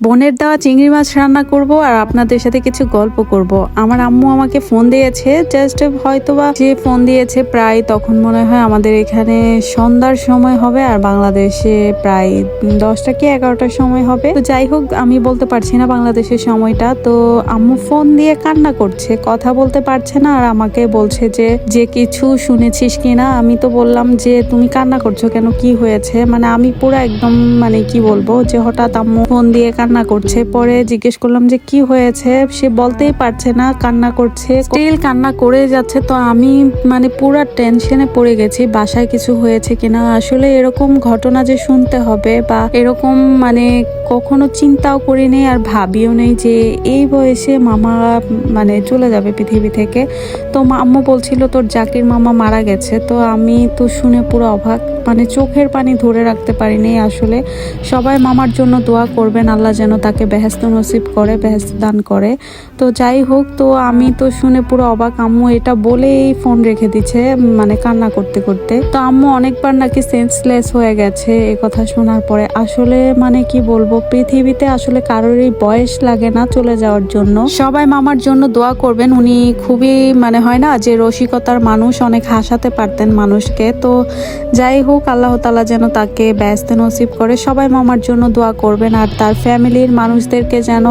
বোনের দেওয়া চিংড়ি মাছ রান্না করব আর আপনাদের সাথে কিছু গল্প করব। আমার আম্মু আমাকে ফোন দিয়েছে জাস্ট হয়তোবা যে ফোন দিয়েছে প্রায় তখন মনে হয় আমাদের এখানে সন্ধ্যার সময় হবে আর বাংলাদেশে প্রায় দশটা কি এগারোটার সময় হবে। তো যাই হোক, আমি বলতে পারছি না বাংলাদেশের সময়টা। তো আম্মু ফোন দিয়ে কান্না করছে, কথা বলতে পারছে না আর আমাকে বলছে যে যে কিছু শুনেছিস কিনা আমি তো বললাম যে, তুমি কান্না করছ কেন? কি হয়েছে? মানে আমি পুরো একদম মানে কি বলব যে হঠাৎ আম্মু ফোন দিয়ে কান্না করছে। পরে জিজ্ঞেস করলাম যে, কি হয়েছে? সে বলতেই পারছে না, কান্না করছে। স্টিল কান্না করে যাচ্ছে। তো আমি মানে পুরো টেনশনে পড়ে গেছি, বাসায় কিছু হয়েছে কিনা। আসলে এরকম ঘটনা যে শুনতে হবে বা এরকম মানে কখনো চিন্তাও করিনি আর ভাবিও নেই যে, এই বয়সে মামা মানে চলে যাবে পৃথিবী থেকে। তো মা- আম্মু বলছিল, তোর জাকির মামা মারা গেছে। তো আমি তো শুনে পুরো অবাক মানে চোখের পানি ধরে রাখতে পারিনি আসলে। সবাই মামার জন্য দোয়া করবেন, আল্লাহ যেন তাকে বেহেস্ত নসিব করে বেহেস্ত দান করে। তো যাই হোক, তো আমি তো শুনে পুরো অবাক। আম্মু এটা বলেই ফোন রেখে দিচ্ছে মানে কান্না করতে করতে। তো আম্মু অনেকবার নাকি সেন্সলেস হয়ে গেছে এ কথা শোনার পরে। আসলে মানে কি বলব, পৃথিবীতে আসলে কারোরই বয়স লাগে না চলে যাওয়ার জন্য। সবাই মামার জন্য দোয়া করবেন, উনি খুবই মানে হয় না যে রসিকতার মানুষ, অনেক হাসাতে পারতেন মানুষকে। তো যাই হোক, আল্লাহ তালা যেন তাকে ব্যস্ত নসিব করে, সবাই মামার জন্য দোয়া করবেন। আর তার ফ্যামিলির মানুষদেরকে যেন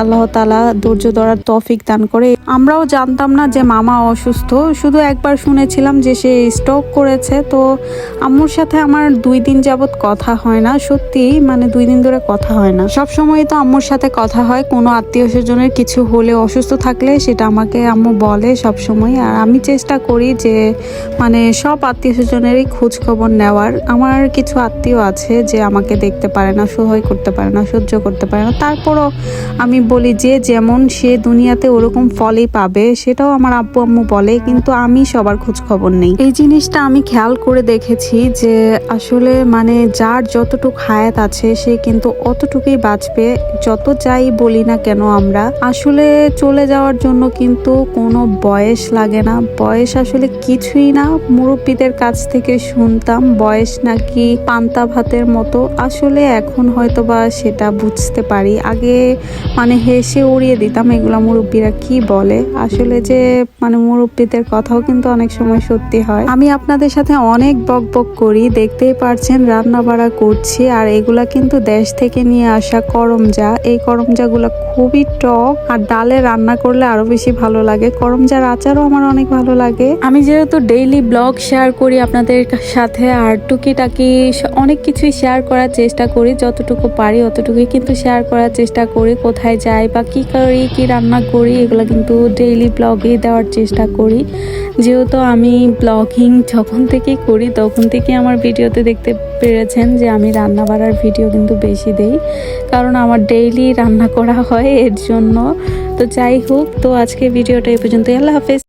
আল্লাহ তালা ধৈর্য ধরার তৌফিক দান করে। আমরাও জানতাম না যে মামা অসুস্থ। শুধু একবার শুনেছিলাম যে সে স্ট্রোক করেছে। তো আম্মুর সাথে আমার দুই দিন যাবত কথা হয় না। সত্যি মানে দুই দিন ধরে কথা হয় না। সব সময় তো আম্মুর সাথে কথা হয়। কোনো আত্মীয় স্বজনের কিছু হলে অসুস্থ থাকলে সেটা আমাকে আম্মু বলে সব সময়। আর আমি চেষ্টা করি যে মানে সব আত্মীয় স্বজনেরই খোঁজ খবর নেওয়ার। আমার কিছু আত্মীয় আছে যে আমাকে দেখতে পারে না, সহায় করতে পারে না, সহ্য করতে পারে না। তারপরও আমি বলি যে, যেমন সে দুনিয়াতে ওরকম ফলই পাবে, সেটাও আমার আব্বু আম্মু বলে, কিন্তু আমি সবার খোঁজ খবর নেই। এই জিনিসটা আমি খেয়াল করে দেখেছি যে, আসলে মানে যার যতটুক হায়াত আছে, সে কিন্তু অতটুকুই বাঁচবে, যত যাই বলি না কেন আমরা। আসলে চলে যাওয়ার জন্য কিন্তু কোনো বয়স লাগে না। বয়স আসলে কিছুই না। মুরব্বীদের কাছ থেকে শুনতাম, বয়স নাকি পান্তা ভাতের মতো। আসলে এখন হয়তো বা সেটা বুঝতে পারি। আগে মানে হেসে উড়িয়ে দিতাম, এগুলা মুরব্বীরা কি বলে? আসলে যে মানে মুরব্বীদের কথাও কিন্তু অনেক সময় সত্যি হয়। আমি আপনাদের সাথে অনেক বক বক করি, দেখতেই পারছেন রান্না বাড়া করছি, আর এগুলা কিন্তু দেশ থেকে নিয়ে আসা করমজা। এই করমজাগুলো খুবই টক, আর ডালে রান্না করলে আরও বেশি ভালো লাগে। করমজার আচারও আমার অনেক ভালো লাগে। আমি যেহেতু ডেইলি ব্লগ শেয়ার করি আপনাদের সাথে, আর টুকিটাকি অনেক কিছুই শেয়ার করার চেষ্টা করি, যতটুকু পারি অতটুকুই কিন্তু শেয়ার করার চেষ্টা করি। কোথায় যাই বা কী করি, কী রান্না করি, এগুলো কিন্তু ডেইলি ব্লগে দেওয়ার চেষ্টা করি। যেহেতু আমি ব্লগিং যখন থেকে করি, তখন থেকে আমার ভিডিওতে দেখতে পেরেছেন যে আমি রান্না বাড়ার ভিডিও কিন্তু বেশি দেই। কারণ আমার ডেইলি রান্না করা হয় এর জন্য। তো যাই হোক, তো আজকে ভিডিওটা এই পর্যন্ত আল্লাহ হাফেজ।